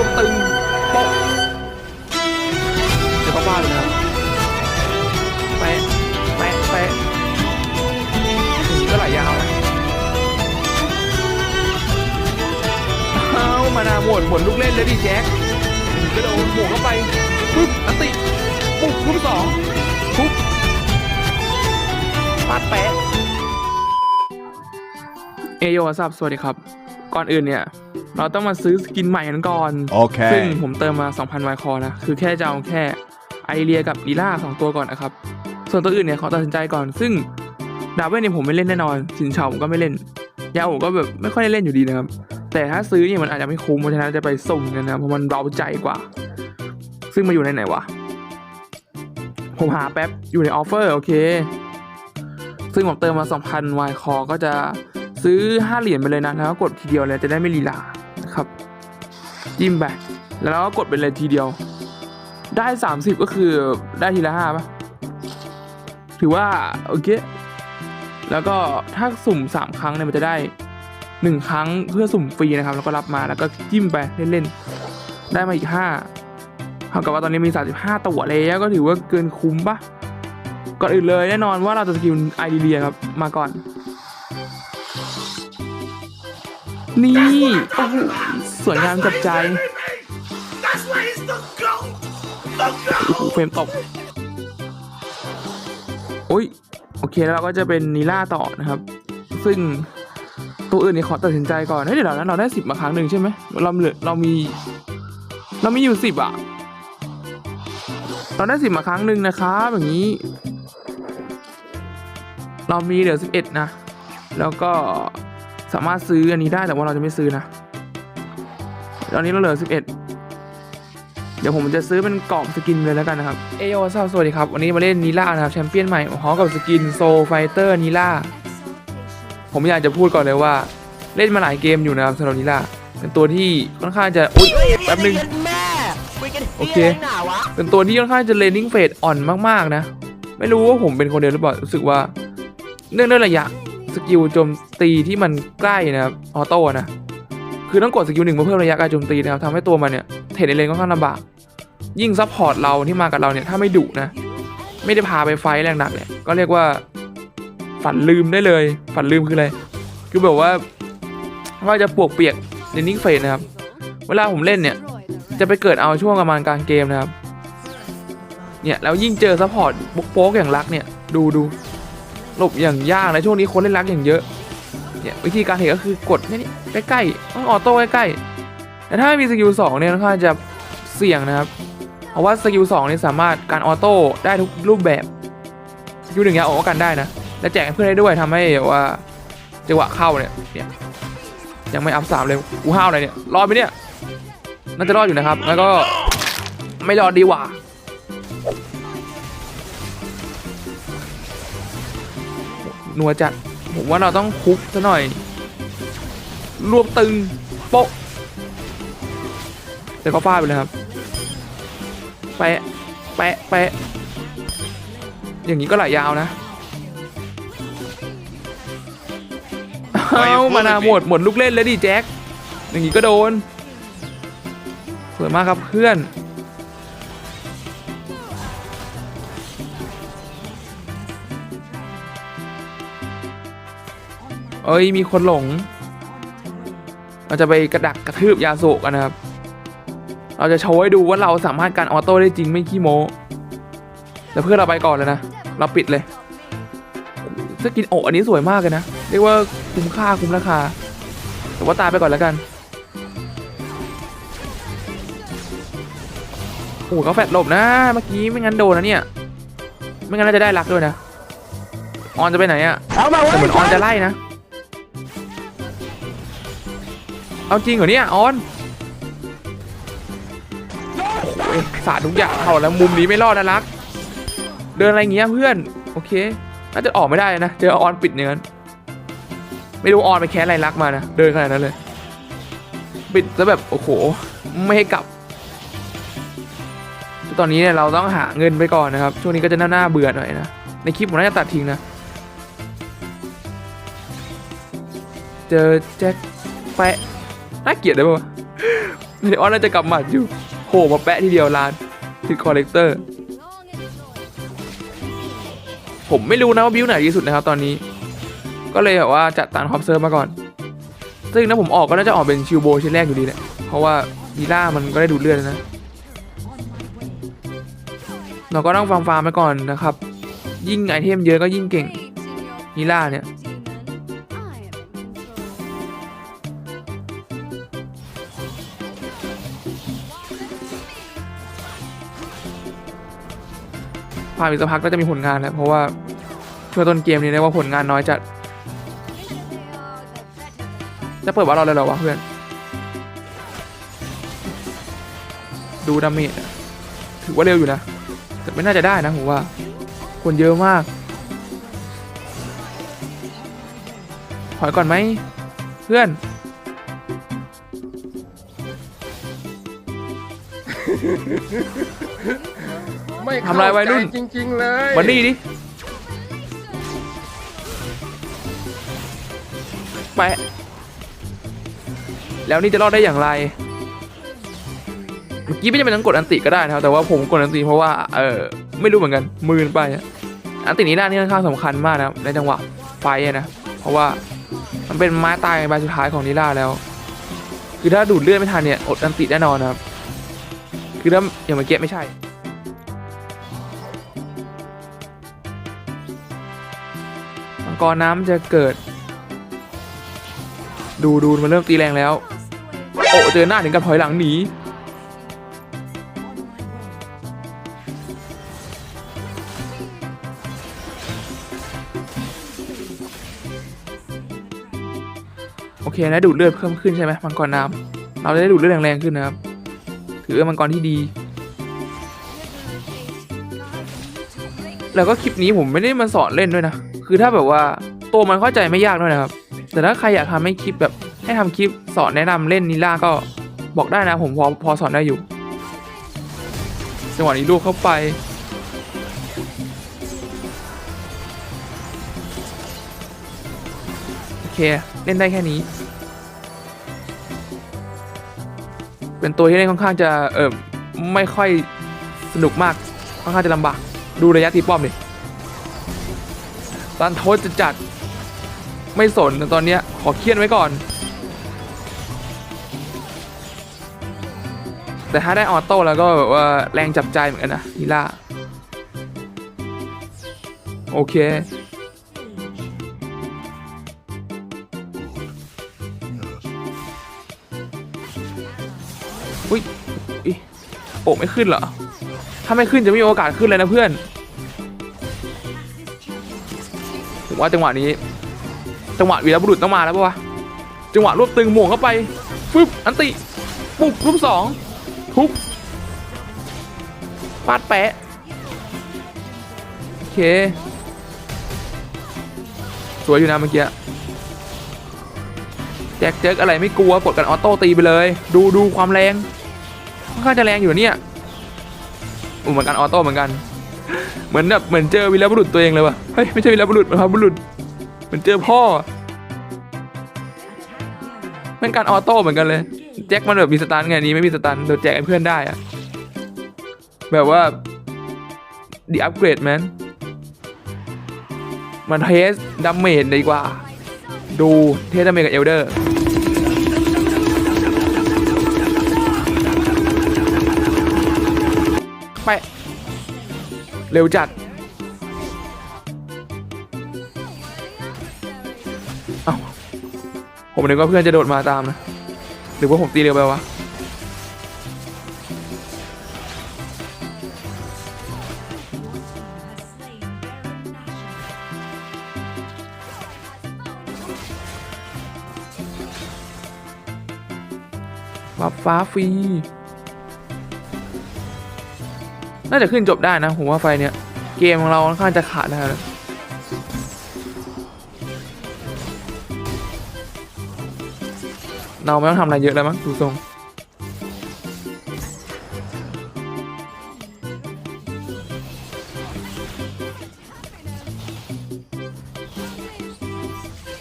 วตึงโป๊ะเดี๋ยวก็ว่าเลยนะแปะแปะแปะอย่างนี้ก็หลายยาวนะเอามานาหมดหมดลูกเล่นเลยดิแจ็คกระโดดหมวกเข้าไปปึ๊บอติปุ๊บปุ๊บสองปุ๊บปาดแปะเอโยซับสวัสดีครับ ก่อนอื่นเนี่ย เราต้องมาซื้อสกินใหม่กันก่อนซึ่ง Okay. ผมเติมมา 2,000ไวคอนะ คือแค่จะเอาแค่ไอเรียกับลีล่าสองตัวก่อนนะครับ ส่วนตัวอื่นเนี่ยขอตัดสินใจก่อน ซึ่งดาบเบิลเนี่ยผมไม่เล่นแน่นอน สินเฉาผมก็ไม่เล่น ยาโอก็แบบไม่ค่อยได้เล่นอยู่ดีนะครับ แต่ถ้าซื้อเนี่ยมันอาจจะไม่คุ้มเพราะฉะนั้นจะไปสุ่มกันนะครับเพราะมันเบาใจกว่า ซึ่งมาอยู่ในไหนวะ ผมหาแป๊บอยู่ในออฟเฟอร์โอเค ซึ่งผมเติมมา2,000ไวคอก็จะซื้อ 5 เหรียญไปเลยนะ แล้วก็กดทีเดียวเลยจะได้ไม่ลีลานะ ครับ จิ้มไป แล้วเราก็กดไปเลยทีเดียว ได้ 30 ก็คือได้ทีละห้าป่ะ ถือว่า โอเค แล้วก็ถ้าสุ่ม 3 ครั้งเนี่ยมันจะได้ 1 ครั้งเพื่อสุ่มฟรีนะครับ แล้วก็รับมาแล้วก็จิ้มไปเล่นๆ ได้มาอีก5เท่ากับว่าตอนนี้มี 35 ตัวแล้วก็ถือว่าเกินคุ้มปะก่อนอื่นเลยแน่นอนว่าเราจะสกิลไอเดียครับมาก่อน นี่โอ้โหสวยงามจับใจโอ้โหเฟรมตกโอ้ยโอเคแล้วเราก็จะเป็นนีล่าต่อนะครับ ซึ่งตัวอื่นนี่ขอตัดสินใจก่อนเฮ้ยเดี๋ยวเรานะเราได้สิบมาครั้งหนึ่งใช่ไหมเราเหลือเรามี เรามีอยู่สิบอะเราได้สิบมาครั้งหนึ่งนะครับอย่างนี้ เรามีเหลือสิบเอ็ดนะ แล้วก็ สามารถซื้ออันนี้ได้แต่ว่าเราจะไม่ซื้อนะตอนนี้เราเหลือสิบเอ็ดเดี๋ยวผมจะซื้อเป็นกล่องสกินเลยแล้วกันนะครับ เอโยสวัสดีครับ วันนี้มาเล่นนีล่านะครับแชมเปี้ยนใหม่พร้อมกับสกินโซไฟเตอร์นีล่า ผมอยากจะพูดก่อนเลยว่า เล่นมาหลายเกมอยู่นะครับสำหรับนีล่า เป็นตัวที่ค่อนข้างจะ อุ้ยแป๊บนึงแม่คุยกันโอเคเฮียอะไรหนาวะเป็นตัวที่ค่อนข้างจะเลนนิ่งเฟดอ่อนมากๆนะ ไม่รู้ว่าผมเป็นคนเดียวหรือเปล่า รู้สึกว่า เนื่องด้วยระยะ สกิลโจมตีที่มันใกล้นะครับออโต้นะคือต้องกดสกิลหนึ่งมาเพิ่มระยะการโจมตีนะครับทำให้ตัวมันเนี่ยเทรดในเลนค่อนข้างลำบากยิ่งซัพพอร์ตเราที่มากับเราเนี่ยถ้าไม่ดุนะไม่ได้พาไปไฟแรงหนักเนี่ยก็เรียกว่าฝันลืมได้เลย ฝันลืมคืออะไรคือแบบว่าว่าจะปวกเปียกเลนนิ่งเฟดนะครับ เวลาผมเล่นเนี่ยจะไปเกิดเอาช่วงประมาณกลางเกมนะครับเนี่ยแล้วยิ่งเจอซัพพอร์ตโป๊กอย่างรักเนี่ยดูดู หลบอย่างยากนะช่วงนี้คนเล่นรักอย่างเยอะเนี่ยวิธีการเห็นก็คือกดนี่ใกล้ๆต้องออโต้ใกล้ๆแต่ถ้าไม่มีสกิลสองเนี่ยค่อนข้างจะเสี่ยงนะครับเพราะว่าสกิลสองนี่สามารถการออโต้ได้ทุกรูปแบบสกิลหนึ่งยาออกกันได้นะและแจกเพื่อนได้ด้วยทำให้ว่าจังหวะเข้าเนี่ยเนี่ยยังไม่อัพสามเลยกูห้าวอะไรเนี่ยรอดไหมเนี่ยน่าจะรอดอยู่นะครับแล้วก็ไม่รอดดีกว่า หนัวจัด ผมว่าเราต้องคุกซะหน่อย รวบตึงโป๊ะ แต่ก็ฟาดไปเลยครับ แปะ แปะ แปะ อย่างนี้ก็ไหลยาวนะเอามานาหมดหมดลูกเล่นเลยดิแจ็คอย่างนี้ก็โดนสวยมากครับเพื่อน เอ้ยมีคนหลง เราจะไปกระดักกระทืบยาโศกกันนะครับ เราจะโชว์ให้ดูว่าเราสามารถการออโต้ได้จริงไม่ขี้โม้แต่เพื่อเราไปก่อนเลยนะ เราปิดเลยสกินโออันนี้สวยมากเลยนะ เรียกว่าคุ้มค่าคุ้มราคา แต่ว่าตายไปก่อนแล้วกัน โอ้โหเขาแฟดหลบนะ เมื่อกี้ไม่งั้นโดนนะเนี่ย ไม่งั้นน่าจะได้รักด้วยนะ ออนจะไปไหนอะเหมือนออนจะไล่นะ เอาจริงเหรอเนี่ยออนโอ้ยสาดทุกอย่างเข้าแล้วมุมนี้ไม่รอดนะรัก เดินอะไรเงี้ยเพื่อน โอเคน่าจะออกไม่ได้นะ เจอออนปิดอย่างนั้น ไม่รู้ออนไปแค้นอะไรรักมานะ เดินขนาดนั้นเลย ปิดแล้วแบบโอ้โห ไม่ให้กลับ ตอนนี้เนี่ยเราต้องหาเงินไปก่อนนะครับ ช่วงนี้ก็จะน่าๆเบื่อหน่อยนะ ในคลิปผมน่าจะตัดทิ้งนะ เจอแจ็คแปะ น่าเกลียดเลยปะวะเดี๋ยวออนน่าจะกำหมัดอยู่โผล่มาแปะทีเดียวร้านทิดคอลเลกเตอร์ ผมไม่รู้นะว่าบิวไหนดีสุดนะครับตอนนี้ ก็เลยแบบว่าจัดตามฮอปเซิร์ฟมาก่อน ซึ่งถ้าผมออกก็น่าจะออกเป็นชิวโบชิ้นแรกอยู่ดีแหละ เพราะว่ายีล่ามันก็ได้ดูดเลือดนะ เราก็ต้องฟาร์มฟาร์มไปก่อนนะครับ ยิ่งไอเทมเยอะก็ยิ่งเก่งยีล่าเนี่ย ผ่านอีกสักพักก็จะมีผลงานแล้วเพราะว่าช่วงต้นเกมนี้เรียกว่าผลงานน้อยจัด จะเปิดว่าเราเลยเหรอวะเพื่อน ดูดาเมจถือว่าเร็วอยู่นะ แต่ไม่น่าจะได้นะผมว่า คนเยอะมาก ถอยก่อนไหม เพื่อน ไม่ทำลายวัยรุ่นเข้าใจจริง ๆ เลยวันนี้ดิแปะแล้วนี่จะรอดได้อย่างไร เมื่อกี้ไม่จำเป็นต้องกดอันติก็ได้นะครับ แต่ว่าผมกดอันติเพราะว่า เออ ไม่รู้เหมือนกัน มืนไปอะอันตินี้ด้านนี้ค่อนข้างสำคัญมากนะครับในจังหวะไฟอะนะ เพราะว่ามันเป็นไม้ตายใบสุดท้ายของนิล่าแล้ว คือถ้าดูดเลือดไม่ทันเนี่ย อดอันติแน่นอนนะครับ คือถ้าอย่างเมื่อกี้ไม่ใช่ กรน้ำจะเกิด ดูดูมันเริ่มตีแรงแล้ว โอ้เจอหน้าถึงกับถอยหลังหนีโอเคนะดูดเลือดเพิ่มขึ้นใช่ไหมมังกรน้ำเราได้ดูดเลือดแรงๆขึ้นนะครับ ถือว่ามังกรที่ดีแล้วก็คลิปนี้ผมไม่ได้มาสอนเล่นด้วยนะ คือถ้าแบบว่าตัวมันเข้าใจไม่ยากด้วยนะครับ แต่ถ้าใครอยากทำให้คลิปแบบให้ทำคลิปสอนแนะนำเล่นนิล่าก็บอกได้นะผมพอพอสอนได้อยู่ จังหวะนี้ลูกเข้าไป โอเค เล่นได้แค่นี้ เป็นตัวที่เล่นค่อนข้างจะเออไม่ค่อยสนุกมากค่อนข้างจะลำบาก ดูระยะตีป้อมดิ ตันโทษจะจัด ไม่สนแต่ตอนเนี้ยขอเครียดไว้ก่อน แต่ถ้าได้ออโต้แล้วก็แบบว่าแรงจับใจเหมือนกันนะฮีล่า โอเคอุ้ยโอ้ไม่ขึ้นเหรอ ถ้าไม่ขึ้นจะไม่มีโอกาสขึ้นเลยนะเพื่อน ผมว่าจังหวะนี้ จังหวะวีรบุรุษต้องมาแล้วปะวะจังหวะรวบตึงหม่วงเข้าไปฟึบอันติปุ๊บรูปสองทุบปาดแปะโอเคสวยอยู่นะเมื่อกี้แจ็คเจ๊กอะไรไม่กลัวกดกันออโต้ตีไปเลย ดูดูความแรงค่อนข้างจะแรงอยู่เนี่ยอู้เหมือนกันออโต้เหมือนกัน เหมือนแบบเหมือนเจอวีรบุรุษตัวเองเลยว่ะเฮ้ยไม่ใช่วีรบุรุษนะครับบุรุษเหมือนเจอพ่อเป็นการออโต้เหมือนกันเลยแจ็คมันแบบมีสตันไงนี้ไม่มีสตันโดนแจกให้เพื่อนได้อะแบบว่าดีอัปเกรดแมนมันเทสดัมเมจดีกว่า ดูเทสดัมเมจกับเอลเดอร์ไป เร็วจัดเอ้าผมนึกว่าเพื่อนจะโดดมาตามนะ หรือว่าผมตีเร็วไปวะวับฟ้าฟรี น่าจะขึ้นจบได้นะผมว่าไฟเนี้ยเกมของเราค่อนข้างจะขาดนะครับเราไม่ต้องทำอะไรเยอะแล้วมั้งดูทรง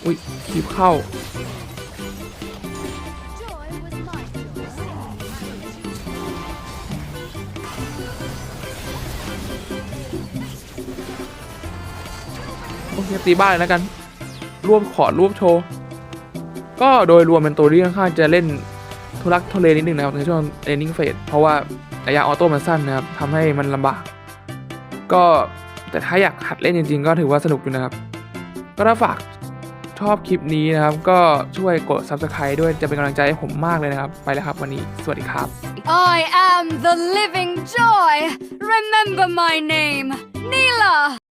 อุ้ยคลิปเข้า โอเคตีบ้านเลยแล้วกัน รวบขอรวบโชว์ ก็โดยรวมเป็นตัวที่ค่อนข้างจะเล่นทุลักทุเลนิดนึงนะครับในช่วง ending phase เพราะว่าระยะออโต้มันสั้นนะครับทำให้มันลำบาก ก็แต่ถ้าอยากหัดเล่นจริง ๆ ก็ถือว่าสนุกอยู่นะครับ ก็ถ้าฝากชอบคลิปนี้นะครับ ก็ช่วยกด subscribe ด้วยจะเป็นกำลังใจให้ผมมากเลยนะครับ ไปแล้วครับวันนี้ สวัสดีครับ I am the living joy. Remember my name, Neela.